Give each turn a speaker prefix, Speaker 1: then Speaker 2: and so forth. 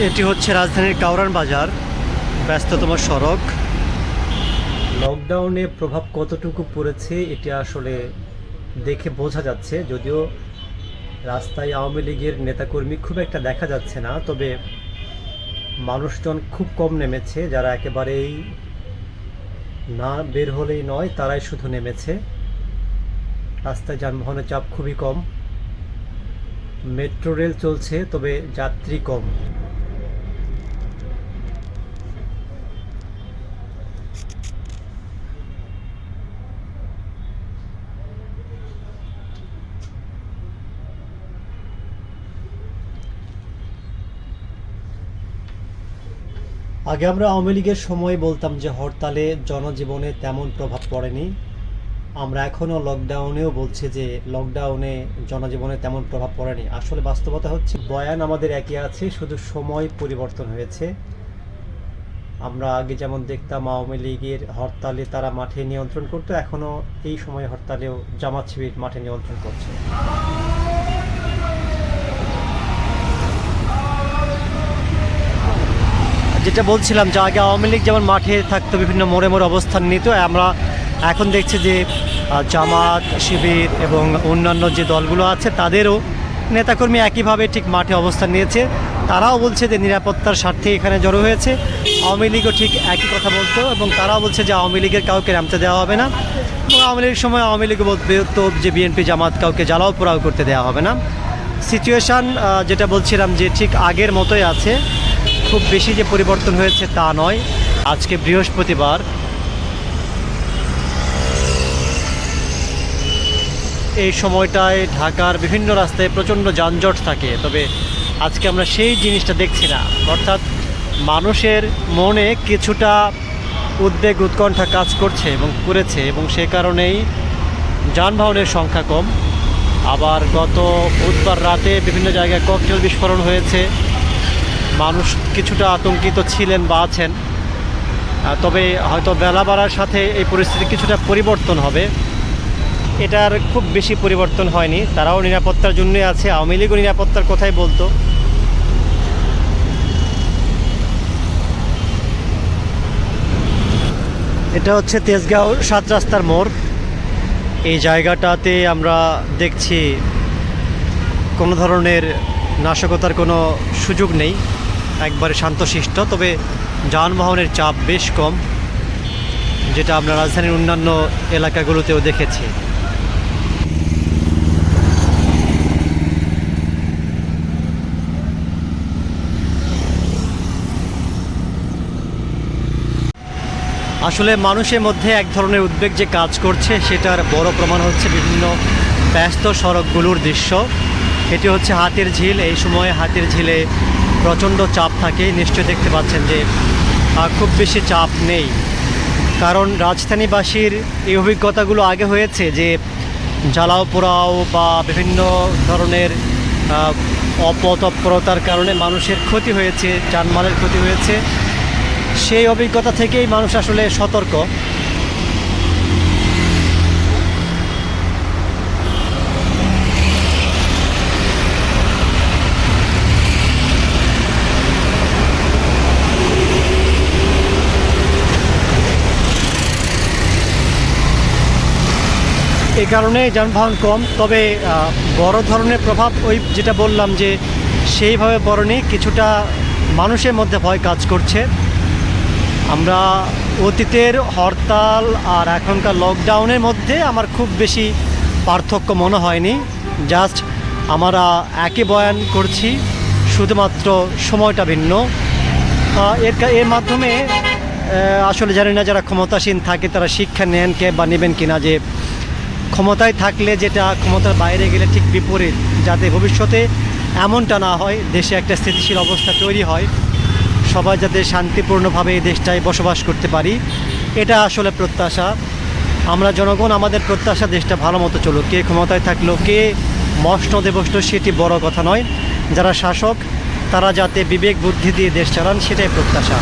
Speaker 1: এটি হচ্ছে রাজধানীর কাউরান বাজার, ব্যস্ততম সড়ক। লকডাউনে প্রভাব কতটুকু পড়েছে, এটি আসলে দেখে বোঝা যাচ্ছে। যদিও রাস্তায় আওয়ামী লীগের নেতাকর্মী খুব একটা দেখা যাচ্ছে না, তবে মানুষজন খুব কম নেমেছে। যারা একেবারেই না বের হলেই নয়, তারাই শুধু নেমেছে। রাস্তায় যানবাহনের চাপ খুবই কম। মেট্রো রেল চলছে, তবে যাত্রী কম। আগে আমরা আওয়ামী লীগের সময় বলতাম যে হরতালে জনজীবনে তেমন প্রভাব পড়েনি। আমরা এখনও লকডাউনেও বলছি যে লকডাউনে জনজীবনে তেমন প্রভাব পড়েনি। আসলে বাস্তবতা হচ্ছে বয়ান আমাদের একই আছে, শুধু সময় পরিবর্তন হয়েছে। আমরা আগে যেমন দেখতাম আওয়ামী লীগের হরতালে তারা মাঠে নিয়ন্ত্রণ করতো এখনও এই সময় হরতালেও জামাত শিবির মাঠে নিয়ন্ত্রণ করছে। যেটা বলছিলাম যে আগে আওয়ামী লীগ যেমন মাঠে থাকতো, বিভিন্ন মোড়ে মোড়ে অবস্থান নিত, আমরা এখন দেখছি যে জামাত, শিবির এবং অন্যান্য যে দলগুলো আছে, তাদেরও নেতাকর্মী একইভাবে ঠিক মাঠে অবস্থান নিয়েছে। তারাও বলছে যে নিরাপত্তার স্বার্থে এখানে জড়ো হয়েছে। আওয়ামী লীগও ঠিক একই কথা বলতো এবং তারাও বলছে যে আওয়ামী লীগের কাউকে নামতে দেওয়া হবে না এবং আওয়ামী লীগের সময় আওয়ামী লীগ বলতো যে বিএনপি জামাত কাউকে জ্বালাও পোড়াও করতে দেওয়া হবে না। সিচুয়েশান যেটা বলছিলাম যে ঠিক আগের মতোই আছে। খুব বেশি যে পরিবর্তন হয়েছে তা নয়। আজকে বৃহস্পতিবার। এই সময়টায় ঢাকার বিভিন্ন রাস্তায় প্রচণ্ড যানজট থাকে, তবে আজকে আমরা সেই জিনিসটা দেখছি না। অর্থাৎ মানুষের মনে কিছুটা উদ্বেগ, উৎকণ্ঠা কাজ করছে এবং করেছে এবং সে কারণেই যানবাহনের সংখ্যা কম। আবার গত বুধবার রাতে বিভিন্ন জায়গায় ককটেল বিস্ফোরণ হয়েছে। মানুষ কিছুটা আতঙ্কিত ছিলেন বা আছেন। তবে হয়তো বেলা বাড়ার সাথে এই পরিস্থিতি কিছুটা পরিবর্তন হবে। এটার খুব বেশি পরিবর্তন হয়নি। তারাও নিরাপত্তার জন্যই আছে। আওয়ামী লীগও নিরাপত্তার কথাই বলতো। এটা হচ্ছে তেজগাঁও সাত রাস্তার মোড়। এই জায়গাটাতে আমরা দেখছি কোনো ধরনের নাশকতার কোনো সুযোগ নেই। একবারে শান্তশিষ্ট, তবে যানবাহনের চাপ বেশ কম, যেটা আমরা রাজধানীর অন্যান্য এলাকাগুলোতেও দেখেছি। আসলে মানুষের মধ্যে এক ধরনের উদ্বেগ যে কাজ করছে, সেটার বড় প্রমাণ হচ্ছে বিভিন্ন ব্যস্ত সড়কগুলোর দৃশ্য। এটি হচ্ছে হাতের ঝিল। এই সময় হাতের ঝিলে প্রচণ্ড চাপ থাকে নিশ্চয় দেখতে পাচ্ছেন যে খুব বেশি চাপ নেই। কারণ রাজধানীবাসীর এই অভিজ্ঞতাগুলো আগে হয়েছে যে, জ্বালাও পোড়াও বা বিভিন্ন ধরনের অপতৎপরতার কারণে মানুষের ক্ষতি হয়েছে, যানমালের ক্ষতি হয়েছে। সেই অভিজ্ঞতা থেকেই মানুষ আসলে সতর্ক। এই কারণে যানবাহন কম, তবে বড় ধরনের প্রভাব ওই যেটা বললাম যে সেইভাবে পড়েনি, কিছুটা মানুষের মধ্যে ভয় কাজ করছে। আমরা অতীতের হরতাল আর এখনকার লকডাউনের মধ্যে আমার খুব বেশি পার্থক্য মনে হয়নি। জাস্ট আমরা একই বয়ান করছি, শুধুমাত্র সময়টা ভিন্ন। এর এর মাধ্যমে আসলে জানি না যারা ক্ষমতাসীন থাকে তারা শিক্ষা নেন কে বা নেবেন কিনা যে ক্ষমতায় থাকলে যেটা ক্ষমতার বাইরে গেলে ঠিক বিপরীত, যাতে ভবিষ্যতে এমনটা না হয়, দেশে একটা স্থিতিশীল অবস্থা তৈরি হয়, সবাই যাতে শান্তিপূর্ণভাবে এই দেশটায় বসবাস করতে পারি, এটা আসলে প্রত্যাশা। আমরা জনগণ, আমাদের প্রত্যাশা দেশটা ভালো মতো চলুক। কে ক্ষমতায় থাকল, কে মসনদে বসল, সেটি বড় কথা নয়। যারা শাসক, তারা যাতে বিবেক, বুদ্ধি দিয়ে দেশ চালান, সেটাই প্রত্যাশা।